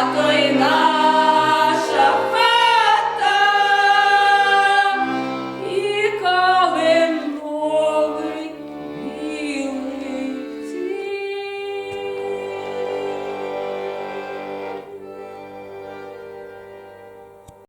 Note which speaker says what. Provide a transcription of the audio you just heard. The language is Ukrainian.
Speaker 1: Святої.